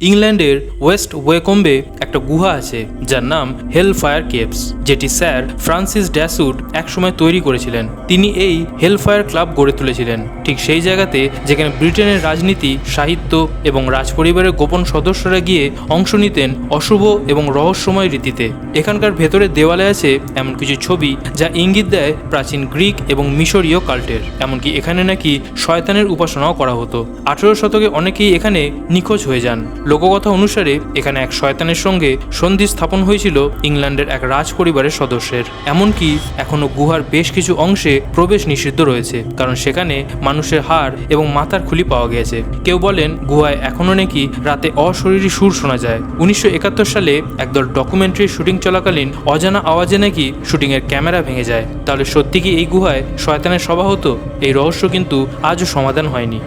ইংল্যান্ডের ওয়েস্ট ওয়েকম্বে একটা গুহা আছে, যার নাম হেল ফায়ার কেভস, যেটি স্যার ফ্রান্সিস ড্যাসুড একসময় তৈরি করেছিলেন। তিনি এই হেল ফায়ার ক্লাব গড়ে তুলেছিলেন। ঠিক সেই জায়গাতে যেখানে ব্রিটেনের রাজনীতি, সাহিত্য এবং রাজপরিবারের গোপন সদস্যরা গিয়ে অংশ নিতেন অশুভ এবং রহস্যময় রীতিতে। এখানকার ভেতরে দেওয়ালে আছে এমন কিছু ছবি যা ইঙ্গিত দেয় প্রাচীন গ্রিক এবং মিশরীয় কাল্টের। এমনকি এখানে নাকি শয়তানের উপাসনাও করা হতো। আঠেরো শতকে অনেকেই এখানে নিখোঁজ হয়ে যান। লোককথা অনুসারে, এখানে এক শয়তানের সঙ্গে সন্ধি স্থাপন হয়েছিল ইংল্যান্ডের এক রাজ পরিবারের সদস্যের। এমনকি এখনও গুহার বেশ কিছু অংশে প্রবেশ নিষিদ্ধ রয়েছে, কারণ সেখানে মানুষের হাড় এবং মাথার খুলি পাওয়া গিয়েছে কেউ বলেন, গুহায় এখনও নাকি রাতে অশরীরী সুর শোনা যায়। উনিশশো একাত্তর সালে একদল ডকুমেন্টারি শুটিং চলাকালীন অজানা আওয়াজে নাকি শুটিংয়ের ক্যামেরা ভেঙে যায়। তাহলে সত্যি কি এই গুহায় শয়তানের সভা হতো? এই রহস্য কিন্তু আজও সমাধান হয়নি।